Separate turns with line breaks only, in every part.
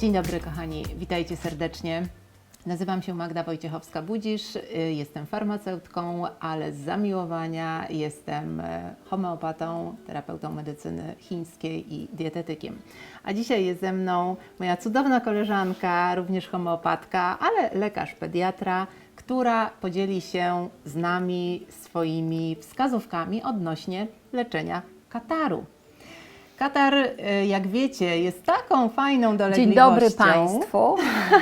Dzień dobry kochani, witajcie serdecznie. Nazywam się Magda Wojciechowska-Budzisz, y, jestem farmaceutką, ale z zamiłowania jestem e, homeopatą, terapeutą medycyny chińskiej i dietetykiem. A dzisiaj jest ze mną moja cudowna koleżanka, również homeopatka, ale lekarz pediatra, która podzieli się z nami swoimi wskazówkami odnośnie leczenia kataru. Katar, y, jak wiecie, jest taką fajną
Dzień
dolegliwością.
dobry Państwu.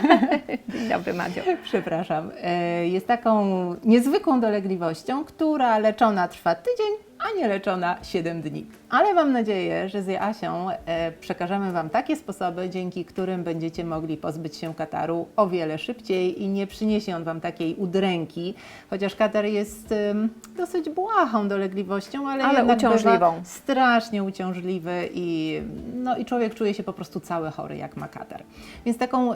Dzień dobry Madziu.
Przepraszam. E, Jest taką niezwykłą dolegliwością, która leczona trwa tydzień, a nie leczona 7 dni. Ale mam nadzieję, że z Jasią e, przekażemy Wam takie sposoby, dzięki którym będziecie mogli pozbyć się kataru o wiele szybciej i nie przyniesie on Wam takiej udręki, chociaż katar jest dosyć błahą dolegliwością, ale,
Ale uciążliwą.
Strasznie uciążliwy i, no, i człowiek czuje się po prostu cały chory, jak ma katar. Więc taką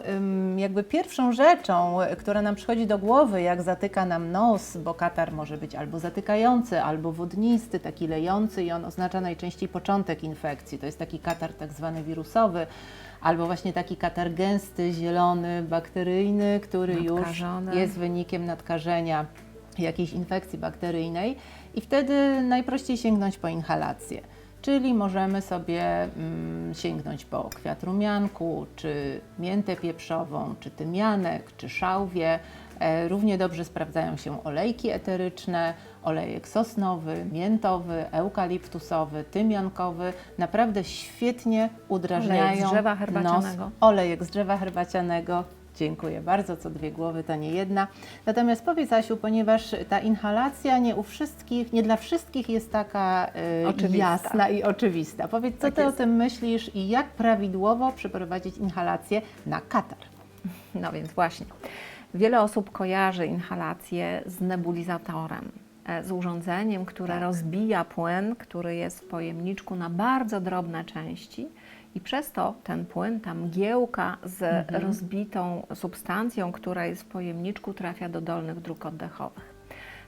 jakby pierwszą rzeczą, która nam przychodzi do głowy, jak zatyka nam nos, bo katar może być albo zatykający, albo wodnisty, taki lejący i on oznacza najczęściej początek infekcji. To jest taki katar tak zwany wirusowy, albo właśnie taki katar gęsty, zielony, bakteryjny, który już jest wynikiem nadkażenia jakiejś infekcji bakteryjnej i wtedy najprościej sięgnąć po inhalację. Czyli możemy sobie mm, sięgnąć po kwiat rumianku, czy miętę pieprzową, czy tymianek, czy szałwię. E, równie dobrze sprawdzają się olejki eteryczne, olejek sosnowy, miętowy, eukaliptusowy, tymiankowy. Naprawdę świetnie udrażniają
Olejek z drzewa
nos.
herbacianego.
Olejek z drzewa herbacianego. Dziękuję bardzo, co dwie głowy to nie jedna. Natomiast powiedz Asiu, ponieważ ta inhalacja nie u wszystkich, nie dla wszystkich jest taka y, jasna i oczywista. Powiedz, co
Tak
ty
jest.
o tym myślisz i jak prawidłowo przeprowadzić inhalację na katar?
No więc właśnie. Wiele osób kojarzy inhalację z nebulizatorem, e, z urządzeniem, które
Tak.
rozbija płyn, który jest w pojemniczku na bardzo drobne części i przez to ten płyn, ta mgiełka z
Mhm.
rozbitą substancją, która jest w pojemniczku, trafia do dolnych dróg oddechowych.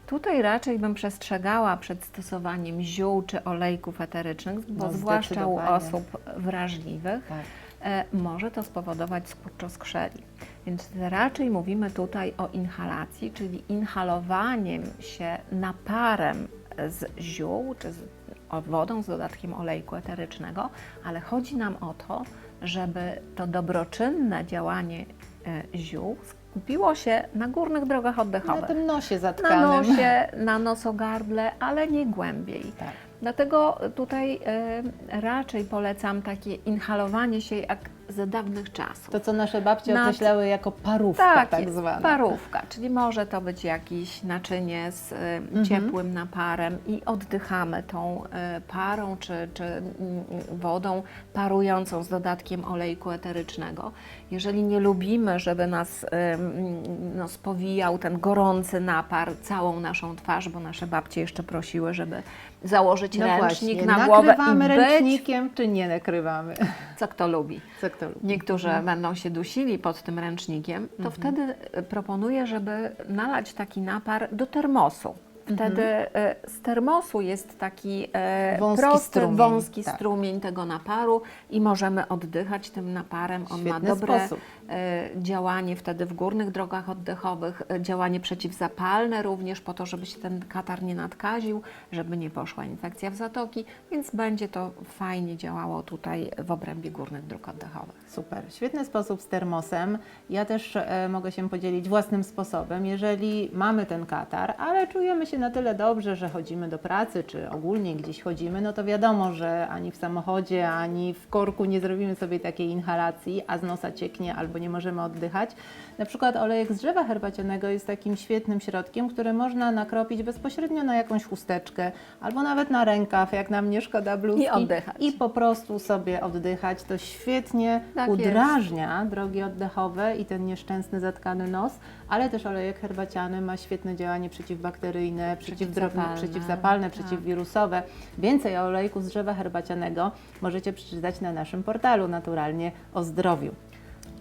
Tutaj raczej bym przestrzegała przed stosowaniem ziół czy olejków eterycznych, bo
No,
zwłaszcza u osób wrażliwych
Tak.
e, może to spowodować skurczoskrzeli. Więc raczej mówimy tutaj o inhalacji, czyli inhalowaniem się naparem z ziół czy z wodą z dodatkiem olejku eterycznego, ale chodzi nam o to, żeby to dobroczynne działanie e, ziół skupiło się na górnych drogach
Na
oddechowych.
tym nosie
Na
zatkanym.
nosie, na nosogardle, ale nie głębiej.
Tak.
Dlatego tutaj e, raczej polecam takie inhalowanie się jak ze dawnych czasów.
To, co nasze babcie
Nad-
określały jako parówka tak,
jest,
zwana.
parówka, czyli może to być jakieś naczynie z e,
Mhm.
ciepłym naparem i oddychamy tą e, parą czy, czy mm, wodą parującą z dodatkiem olejku eterycznego. Jeżeli nie lubimy, żeby nas e, mm, no, spowijał ten gorący napar całą naszą twarz, bo nasze babcie jeszcze prosiły, żeby założyć
No
ręcznik
właśnie,
na głowę i
nakrywamy
być,
ręcznikiem, czy nie nakrywamy?
co kto lubi.
Co kto lubi?
Niektórzy będą się dusili pod tym ręcznikiem, to wtedy e, proponuję, żeby nalać taki napar do termosu. Wtedy e, z termosu jest taki e,
Wąski
prosty,
strumień,
wąski
tak.
strumień tego naparu i możemy oddychać tym naparem. On ma
Świetny
dobre
sposób.
E, działanie wtedy w górnych drogach oddechowych, e, działanie przeciwzapalne również po to, żeby się ten katar nie nadkaził, żeby nie poszła infekcja w zatoki, więc będzie to fajnie działało tutaj w obrębie górnych dróg oddechowych.
Super, świetny sposób z termosem. Ja też e, mogę się podzielić własnym sposobem. Jeżeli mamy ten katar, ale czujemy się na tyle dobrze, że chodzimy do pracy, czy ogólnie gdzieś chodzimy, no to wiadomo, że ani w samochodzie, ani w korku nie zrobimy sobie takiej inhalacji, a z nosa cieknie albo nie możemy oddychać. Na przykład olejek z drzewa herbacianego jest takim świetnym środkiem, który można nakropić bezpośrednio na jakąś chusteczkę albo nawet na rękaw, jak nam nie szkoda bluzki.
I oddychać.
I po prostu sobie oddychać. To świetnie
Tak
udrażnia drogi oddechowe i ten nieszczęsny zatkany nos, ale też olejek herbaciany ma świetne działanie przeciwbakteryjne, przeciwdrobne,
Przeciwzapalne,
przeciwzapalne,
tak.
przeciwwirusowe. Więcej o olejku z drzewa herbacianego możecie przeczytać na naszym portalu Naturalnie o zdrowiu.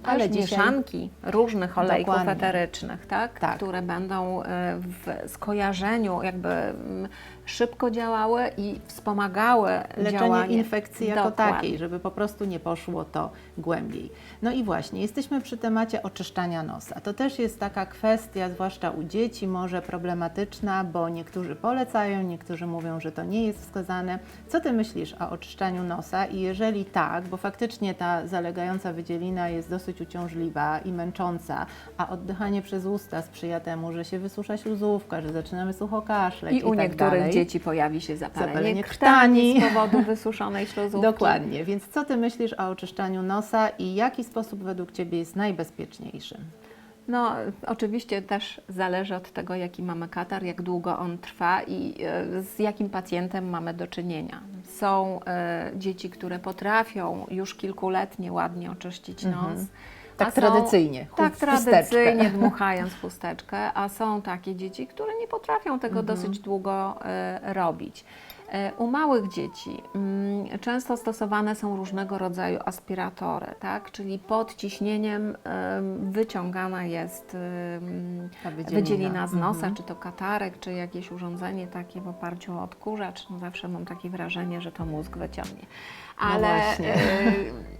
Ale dzisiaj-
mieszanki różnych olejków
Dokładnie.
eterycznych, tak?
Tak.
które będą e, w skojarzeniu jakby mm, szybko działały i wspomagały
leczenie
działanie.
infekcji jako
Dokładnie.
takiej, żeby po prostu nie poszło to głębiej. No i właśnie, jesteśmy przy temacie oczyszczania nosa. To też jest taka kwestia, zwłaszcza u dzieci, może problematyczna, bo niektórzy polecają, niektórzy mówią, że to nie jest wskazane. Co Ty myślisz o oczyszczaniu nosa i jeżeli tak, bo faktycznie ta zalegająca wydzielina jest dosyć uciążliwa i męcząca, a oddychanie przez usta sprzyja temu, że się wysusza śluzówka, że zaczynamy sucho kaszleć i,
I u
tak
niektórych
dalej.
dzieci pojawi się zapalenie,
Zapalenie
krtani
krtani.
z powodu wysuszonej śluzówki.
Dokładnie, więc co Ty myślisz o oczyszczaniu nosa i jaki sposób według Ciebie jest najbezpieczniejszy?
No, oczywiście też zależy od tego, jaki mamy katar, jak długo on trwa i e, z jakim pacjentem mamy do czynienia. Są e, dzieci, które potrafią już kilkuletnie ładnie oczyścić nos.
Mhm. Tak
są-
tradycyjnie,
Tak tradycyjnie, dmuchając chusteczkę, a są takie dzieci, które nie potrafią tego
Mhm.
dosyć długo e, robić. E, U małych dzieci mm, często stosowane są różnego rodzaju aspiratory, tak? czyli pod ciśnieniem em, wyciągana jest
Ta wydzielina.
wydzielina z nosa,
Mhm.
czy to katarek, czy jakieś urządzenie takie w oparciu o odkurzacz. No zawsze mam takie wrażenie, że to mózg wyciągnie.
No
Ale, e,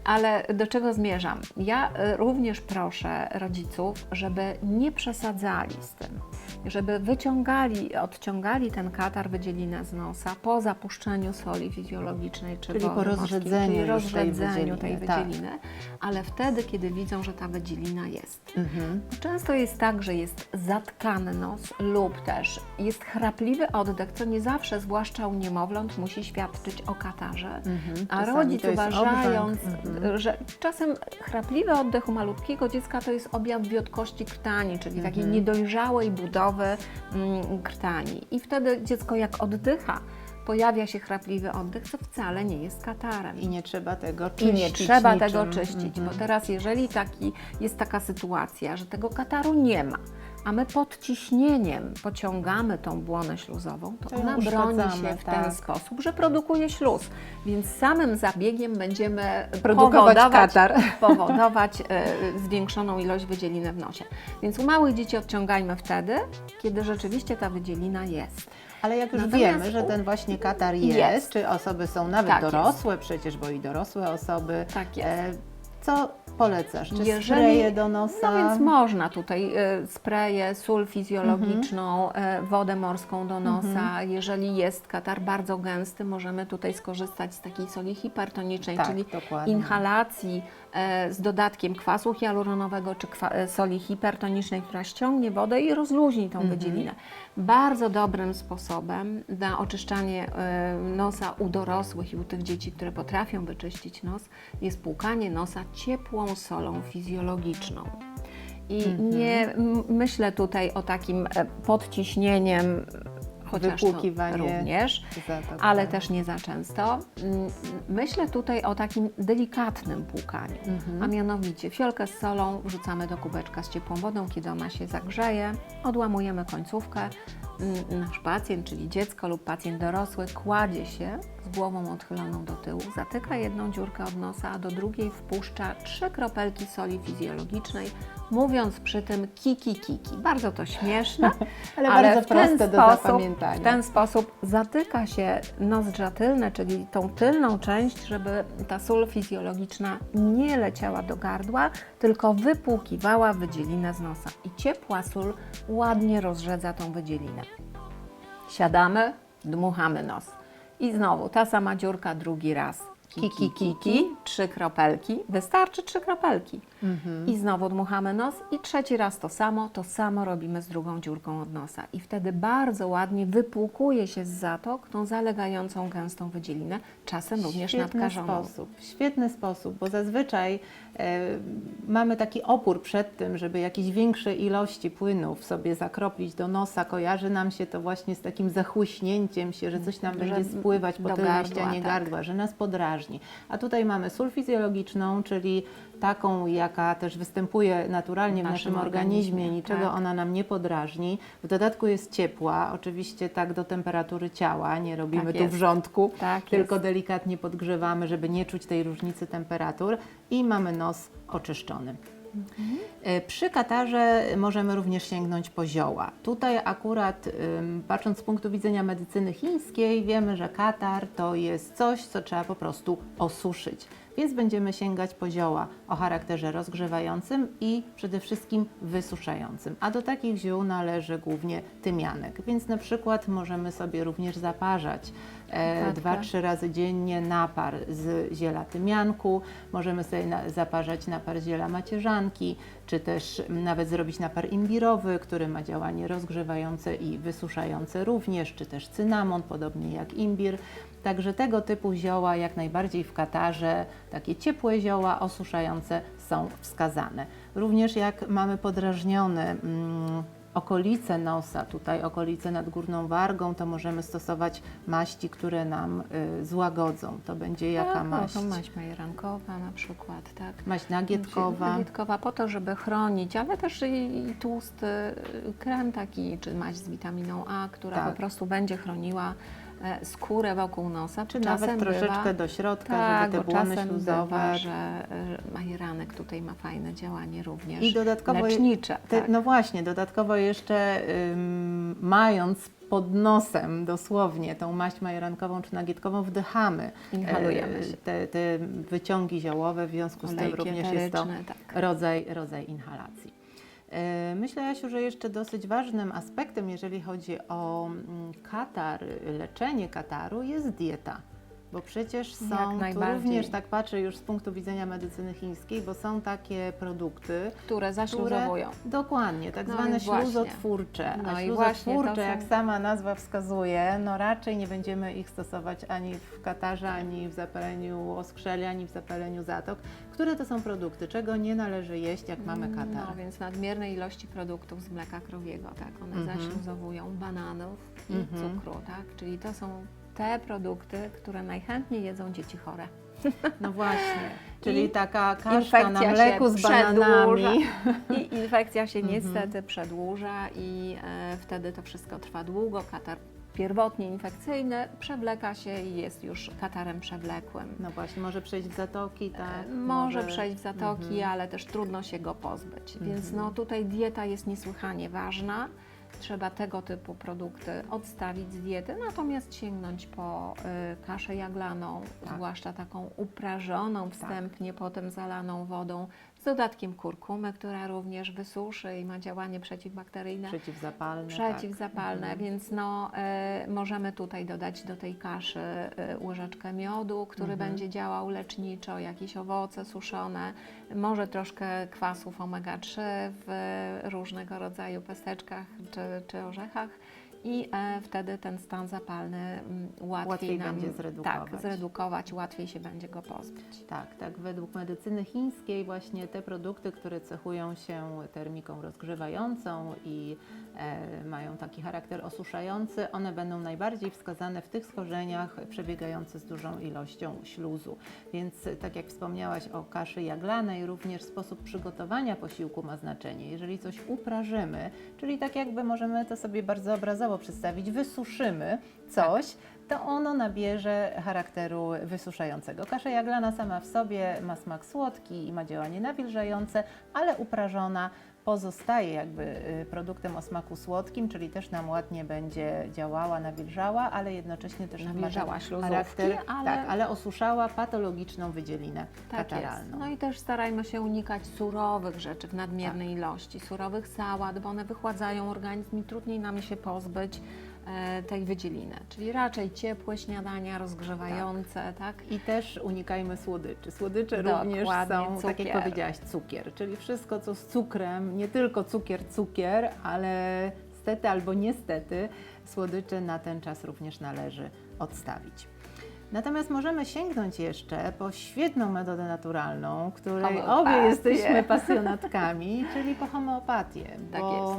ale do czego zmierzam? Ja e, również proszę rodziców, żeby nie przesadzali z tym, żeby wyciągali, odciągali ten katar, wydzielinę z nosa po zapuszczeniu soli fizjologicznej, czy
Czyli po rozrzedzeniu
czyli
już tej
rozrzedzeniu tej
wydzieliny, tak.
wydzieliny, ale wtedy, kiedy widzą, że ta wydzielina jest.
Mhm.
Często jest tak, że jest zatkany nos lub też jest chrapliwy oddech, co nie zawsze, zwłaszcza u niemowląt, musi świadczyć o katarze.
Mhm.
A rodzic uważając.
Mhm.
że czasem chrapliwy oddech u malutkiego dziecka to jest objaw wiotkości krtani, czyli takiej
Mhm.
niedojrzałej budowy mm, krtani. I wtedy dziecko jak oddycha, pojawia się chrapliwy oddech, co wcale nie jest katarem.
I nie trzeba tego
I
czyścić
nie trzeba
niczym.
tego czyścić,
Mhm.
bo teraz jeżeli taki, jest taka sytuacja, że tego kataru nie ma, a my pod ciśnieniem pociągamy tą błonę śluzową, to,
To
ona broni się w
tak.
ten sposób, że produkuje śluz. Więc samym zabiegiem będziemy
Produkować
powodować,
katar.
powodować e, zwiększoną ilość wydzieliny w nosie. Więc u małych dzieci odciągajmy wtedy, kiedy rzeczywiście ta wydzielina jest.
Ale jak już
Natomiast
wiemy, że ten właśnie katar jest,
Jest.
czy osoby są nawet
Tak jest.
dorosłe przecież, bo i dorosłe osoby.
Tak jest.
E, co polecasz? Czy
Jeżeli-
spreje do nosa?
No więc można tutaj e, spreje, sól fizjologiczną, e, wodę morską do nosa. Jeżeli jest katar bardzo gęsty, możemy tutaj skorzystać z takiej soli hipertonicznej,
Tak,
czyli
dokładnie.
inhalacji z dodatkiem kwasu hialuronowego czy kwa, e, soli hipertonicznej, która ściągnie wodę i rozluźni tą wydzielinę. Bardzo dobrym sposobem na oczyszczanie e, nosa u dorosłych i u tych dzieci, które potrafią wyczyścić nos, jest płukanie nosa ciepłą solą fizjologiczną. I nie m- myślę tutaj o takim e, podciśnieniem, chociaż
Wypłukiwanie
również, ale też nie za często. Mm, Myślę tutaj o takim delikatnym płukaniu,
Mhm.
a mianowicie fiolkę z solą wrzucamy do kubeczka z ciepłą wodą, kiedy ona się zagrzeje, odłamujemy końcówkę. Mm, Nasz pacjent, czyli dziecko lub pacjent dorosły, kładzie się z głową odchyloną do tyłu, zatyka jedną dziurkę od nosa, a do drugiej wpuszcza trzy kropelki soli fizjologicznej, mówiąc przy tym kiki kiki. Bardzo to śmieszne,
Ale bardzo
w ten
proste do
sposób. W ten sposób zatyka się nos żatylny, czyli tą tylną część, żeby ta sól fizjologiczna nie leciała do gardła, tylko wypłukiwała wydzielinę z nosa. I ciepła sól ładnie rozrzedza tą wydzielinę. Siadamy, dmuchamy nos. I znowu ta sama dziurka drugi raz. Kiki, kiki, trzy kropelki. Wystarczy trzy kropelki. I znowu dmuchamy nos i trzeci raz to samo, to samo robimy z drugą dziurką od nosa. I wtedy bardzo ładnie wypłukuje się z zatok tą zalegającą gęstą wydzielinę, czasem również
Świetny
nadkażoną.
sposób, świetny sposób, bo zazwyczaj e, mamy taki opór przed tym, żeby jakieś większe ilości płynów sobie zakroplić do nosa. Kojarzy nam się to właśnie z takim zachłyśnięciem się, że coś nam będzie spływać po
do
tylnej
gardła,
ścianie
tak.
gardła, że nas podrażni. A tutaj mamy sól fizjologiczną, czyli taką, jaka też występuje naturalnie w
W
naszym,
naszym
organizmie,
organizmie,
niczego
tak.
ona nam nie podrażni. W dodatku jest ciepła, oczywiście tak do temperatury ciała, nie robimy
Tak
tu
jest.
wrzątku,
Tak
tylko
jest.
delikatnie podgrzewamy, żeby nie czuć tej różnicy temperatur i mamy nos oczyszczony. E, Przy katarze możemy również sięgnąć po zioła. Tutaj akurat patrząc z punktu widzenia medycyny chińskiej wiemy, że katar to jest coś, co trzeba po prostu osuszyć. Więc będziemy sięgać po zioła o charakterze rozgrzewającym i przede wszystkim wysuszającym. A do takich ziół należy głównie tymianek. Więc na przykład możemy sobie również zaparzać e, dwa, trzy razy dziennie napar z ziela tymianku. Możemy sobie na, zaparzać napar ziela macierzanki, czy też nawet zrobić napar imbirowy, który ma działanie rozgrzewające i wysuszające również, czy też cynamon, podobnie jak imbir. Także tego typu zioła jak najbardziej w katarze, takie ciepłe zioła osuszające są wskazane. Również jak mamy podrażnione mm, okolice nosa, tutaj okolice nad górną wargą, to możemy stosować maści, które nam y, złagodzą. To będzie jaka
tak,
maść?
To maść majerankowa na przykład, tak.
Maść nagietkowa.
Nagietkowa po to, żeby chronić, ale też i, i tłusty krem taki, czy maść z witaminą A, która
Tak.
po prostu będzie chroniła skórę wokół nosa.
Czy nawet troszeczkę
bywa,
do środka,
tak,
żeby te błony
czasem
śluzowe.
bywa, że e, majeranek tutaj ma fajne działanie również
I dodatkowo
lecznicze.
Te,
tak.
No właśnie, dodatkowo jeszcze mając pod nosem dosłownie tą maść majerankową czy nagietkową wdychamy
Inhalujemy
e,
się.
te, te wyciągi ziołowe, w związku z tym
Olejki
również jest to
tak.
rodzaj, rodzaj inhalacji. E, Myślę, Jasiu, że jeszcze dosyć ważnym aspektem, jeżeli chodzi o mm, katar, leczenie kataru, jest dieta. Bo przecież są, tu również tak patrzę już z punktu widzenia medycyny chińskiej, bo są takie produkty,
które zaśluzowują.
Dokładnie, tak
No
zwane śluzotwórcze.
No
A śluzotwórcze,
są-
jak sama nazwa wskazuje, no raczej nie będziemy ich stosować ani w katarze, ani w zapaleniu oskrzeli, ani w zapaleniu zatok. Które to są produkty, czego nie należy jeść, jak mamy katar?
No więc nadmierne ilości produktów z mleka krowiego, tak, one
Mhm.
zaśluzowują bananów i
Mhm.
cukru, tak, czyli to są te produkty, które najchętniej jedzą dzieci chore.
No właśnie, czyli
I
taka kaszka na mleku z bananami.
I infekcja się
Mhm.
niestety przedłuża i e, wtedy to wszystko trwa długo. Katar pierwotnie infekcyjny przewleka się i jest już katarem przewlekłym.
No właśnie, może przejść w zatoki, tak?
E, Może przejść w zatoki,
Mhm.
ale też trudno się go pozbyć. Więc
Mhm.
no, tutaj dieta jest niesłychanie ważna. Trzeba tego typu produkty odstawić z diety, natomiast sięgnąć po y, kaszę jaglaną,
Tak.
zwłaszcza taką uprażoną wstępnie, potem zalaną wodą z dodatkiem kurkumy, która również wysuszy i ma działanie przeciwbakteryjne
Przeciwzapalne.
przeciwzapalne,
tak.
więc no, e, możemy tutaj dodać do tej kaszy e, łyżeczkę miodu, który
Mhm.
będzie działał leczniczo, jakieś owoce suszone, może troszkę kwasów omega-3 w różnego rodzaju pesteczkach czy, czy orzechach. I e, wtedy ten stan zapalny mm, łatwiej,
Łatwiej
nam
będzie zredukować.
Tak, zredukować, łatwiej się będzie go pozbyć.
Tak, tak. Według medycyny chińskiej właśnie te produkty, które cechują się termiką rozgrzewającą i e, mają taki charakter osuszający, one będą najbardziej wskazane w tych schorzeniach przebiegających z dużą ilością śluzu. Więc tak jak wspomniałaś o kaszy jaglanej, również sposób przygotowania posiłku ma znaczenie. Jeżeli coś uprażymy, czyli tak jakby możemy to sobie bardzo obrazowo przedstawić, wysuszymy coś, to ono nabierze charakteru wysuszającego. Kasza jaglana sama w sobie ma smak słodki i ma działanie nawilżające, ale uprażona pozostaje jakby y, produktem o smaku słodkim, czyli też nam ładnie będzie działała, nawilżała, ale jednocześnie też
Nawilżała
charakter,
ale-
tak, ale osuszała patologiczną wydzielinę
Tak jest.
kataralną.
No i też starajmy się unikać surowych rzeczy w nadmiernej
Tak.
ilości, surowych sałat, bo one wychładzają organizm i trudniej nam się pozbyć tej wydzieliny. Czyli raczej ciepłe śniadania, rozgrzewające, tak?
I też unikajmy słodyczy. Słodycze
Dokładnie,
również są, tak jak
cukier.
powiedziałaś, cukier, czyli wszystko, co z cukrem, nie tylko cukier, cukier, ale stety albo niestety słodycze na ten czas również należy odstawić. Natomiast możemy sięgnąć jeszcze po świetną metodę naturalną, której obie jesteśmy pasjonatkami, czyli po homeopatię.
Tak
bo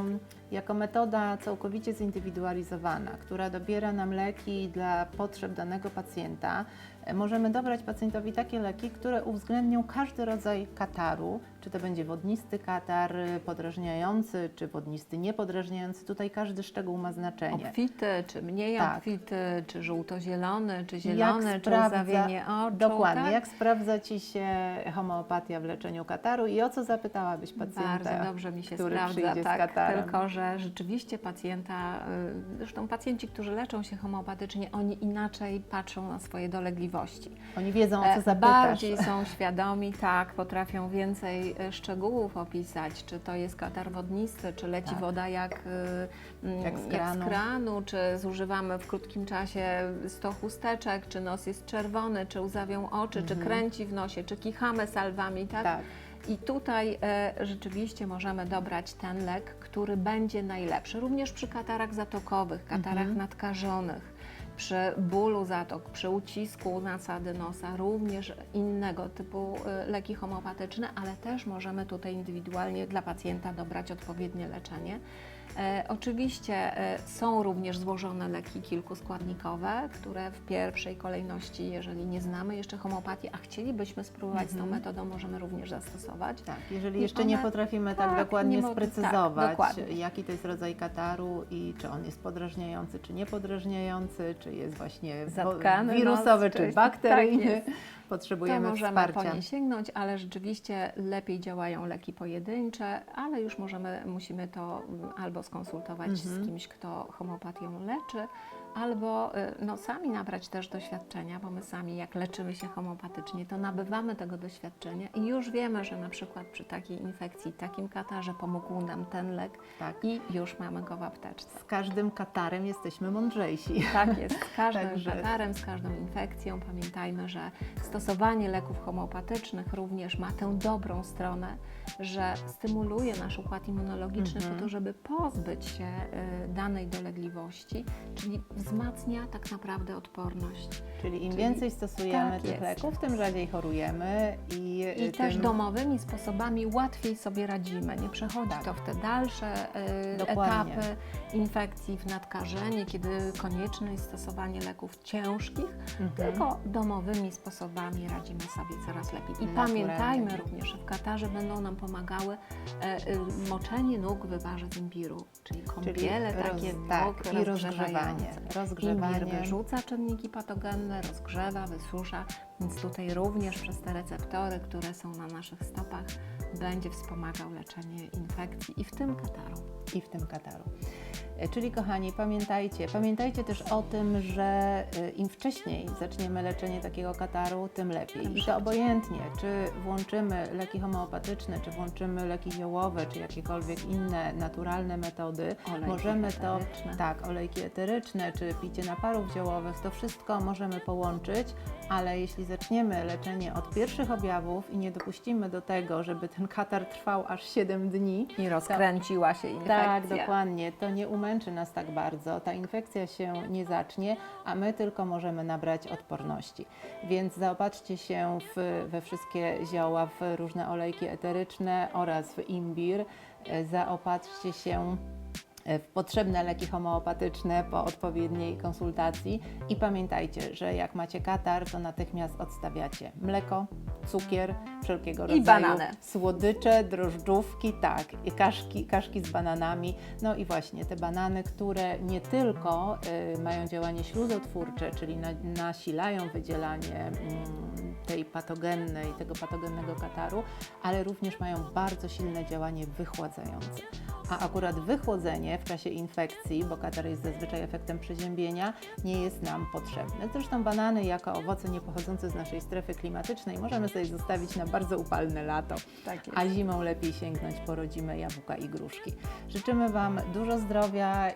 jako metoda całkowicie zindywidualizowana, która dobiera nam leki dla potrzeb danego pacjenta, możemy dobrać pacjentowi takie leki, które uwzględnią każdy rodzaj kataru, czy to będzie wodnisty katar podrażniający, czy wodnisty niepodrażniający. Tutaj każdy szczegół ma znaczenie.
Obfity, czy mniej
Tak.
obfity, czy żółto-zielony, czy zielony, czy
sprawdza-
łzawienie oczu.
Dokładnie,
tak?
jak sprawdza Ci się homeopatia w leczeniu kataru i o co zapytałabyś pacjenta,
Bardzo dobrze mi się
który
sprawdza, tak, tylko że rzeczywiście pacjenta, y, zresztą pacjenci, którzy leczą się homeopatycznie, oni inaczej patrzą na swoje dolegliwości.
Oni wiedzą, o
E,
co zapytasz.
Bardziej są świadomi, tak, potrafią więcej e, szczegółów opisać, czy to jest katar wodnisty, czy leci
Tak.
woda jak, y, mm,
Jak z kranu.
kranu, czy zużywamy w krótkim czasie 100 chusteczek, czy nos jest czerwony, czy łzawią oczy, czy kręci w nosie, czy kichamy salwami, tak?
Tak.
I tutaj e, rzeczywiście możemy dobrać ten lek, który będzie najlepszy. Również przy katarach zatokowych, katarach nadkarzonych, przy bólu zatok, przy ucisku nasady nosa, również innego typu e, leki homeopatyczne, ale też możemy tutaj indywidualnie dla pacjenta dobrać odpowiednie leczenie. E, oczywiście e, są również złożone leki kilkuskładnikowe, które w pierwszej kolejności, jeżeli nie znamy jeszcze homeopatii, a chcielibyśmy spróbować z tą metodą, możemy również zastosować.
Tak, jeżeli
I
jeszcze nie
one-
potrafimy tak,
tak,
dokładnie
nie tak,
sprecyzować,
dokładnie.
jaki to jest rodzaj kataru i czy on jest podrażniający, czy niepodrażniający, czy jest właśnie
Zatkany
wirusowy,
nos,
czy
czy-
bakteryjny,
tak jest. To
potrzebujemy
możemy po
wsparcia.
nie sięgnąć, ale rzeczywiście lepiej działają leki pojedyncze, ale już możemy, musimy to mm, albo skonsultować
Mhm.
z kimś, kto homeopatią leczy, albo y, no, sami nabrać też doświadczenia, bo my sami jak leczymy się homeopatycznie, to nabywamy tego doświadczenia i już wiemy, że na przykład przy takiej infekcji, takim katarze pomógł nam ten lek
Tak.
i już mamy go w apteczce.
Z każdym katarem jesteśmy mądrzejsi.
Tak jest, z każdym
Także-
katarem, z każdą infekcją. Pamiętajmy, że stosowanie leków homeopatycznych również ma tę dobrą stronę, że stymuluje nasz układ immunologiczny
Mhm.
po to, żeby pozbyć się y, danej dolegliwości, czyli wzmacnia tak naprawdę odporność.
Czyli im
Czyli-
więcej stosujemy
tak
tych
jest.
leków, tym rzadziej chorujemy i,
I
y,
też
tym...
domowymi sposobami łatwiej sobie radzimy. Nie przechodzi
Tak.
to w te dalsze y, etapy infekcji w nadkarzenie, kiedy konieczne jest stosowanie leków ciężkich,
Mhm.
tylko domowymi sposobami radzimy sobie coraz lepiej. I
Naturalnie.
pamiętajmy również, że w Katarze będą nam pomagały e, y, moczenie nóg wywarze z imbiru, czyli kąpiele takie
roz- tak, i rozgrzewanie.
Imbir wyrzuca czynniki patogenne, rozgrzewa, wysusza, więc tutaj również przez te receptory, które są na naszych stopach, będzie wspomagał leczenie infekcji i w tym kataru.
I w tym kataru. E, Czyli kochani, pamiętajcie, pamiętajcie też o tym, że e, im wcześniej zaczniemy leczenie takiego kataru, tym lepiej. I to obojętnie, czy włączymy leki homeopatyczne, czy włączymy leki ziołowe, czy jakiekolwiek inne naturalne metody,
Olejki
możemy to, tak, olejki eteryczne, czy picie naparów ziołowych, to wszystko możemy połączyć, ale jeśli zaczniemy leczenie od pierwszych objawów i nie dopuścimy do tego, żeby ten katar trwał aż 7 dni,
I rozkręciła się infekcja.
tak, dokładnie. To nie umęczy nas tak bardzo. Ta infekcja się nie zacznie, a my tylko możemy nabrać odporności. Więc zaopatrzcie się w, we wszystkie zioła, w różne olejki eteryczne oraz w imbir. E, Zaopatrzcie się potrzebne leki homeopatyczne po odpowiedniej konsultacji i pamiętajcie, że jak macie katar, to natychmiast odstawiacie mleko, cukier, wszelkiego
I
rodzaju
banany.
słodycze, drożdżówki, tak, i kaszki, kaszki z bananami. No i właśnie te banany, które nie tylko y, mają działanie śluzotwórcze, czyli na, nasilają wydzielanie mm, tej patogennej, tego patogennego kataru, ale również mają bardzo silne działanie wychładzające. A akurat wychłodzenie w czasie infekcji, bo katar jest zazwyczaj efektem przeziębienia, nie jest nam potrzebne. Zresztą banany jako owoce niepochodzące z naszej strefy klimatycznej możemy sobie zostawić na bardzo upalne lato,
Tak
a zimą lepiej sięgnąć po rodzime jabłka i gruszki. Życzymy Wam dużo zdrowia,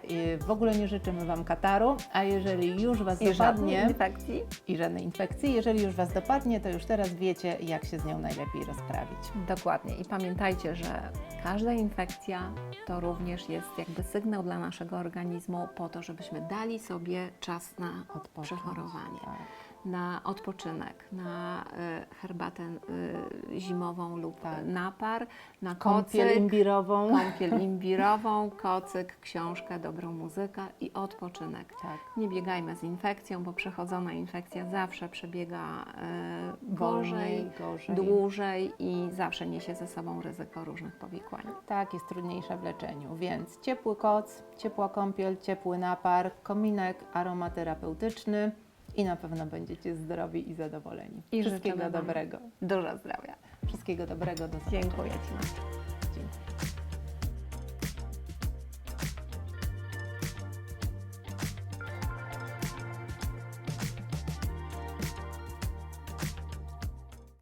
w ogóle nie życzymy Wam kataru, a jeżeli już Was
I żadnej
dopadnie
infekcji.
i żadnej infekcji, jeżeli już Was dopadnie, to już teraz wiecie, jak się z nią najlepiej rozprawić.
Dokładnie. I pamiętajcie, że każda infekcja to również jest jakby sygnał dla naszego organizmu po to, żebyśmy dali sobie czas na
Odpocząć.
przechorowanie.
Tak.
Na odpoczynek, na y, herbatę y, zimową lub
Tak.
napar, na
Kąpiel
kocyk,
imbirową.
kąpiel imbirową, kocyk, książkę, dobrą muzykę i odpoczynek.
Tak.
Nie biegajmy z infekcją, bo przechodzona infekcja zawsze przebiega e, gorzej,
gorzej.
dłużej i zawsze niesie ze sobą ryzyko różnych powikłań.
Tak, jest trudniejsza w leczeniu, więc ciepły koc, ciepła kąpiel, ciepły napar, kominek aromaterapeutyczny i na pewno będziecie zdrowi i zadowoleni.
I
Wszystkiego
Wam
dobrego.
Dużo zdrowia.
Wszystkiego dobrego. Do zobaczenia.
Dziękuję Ci.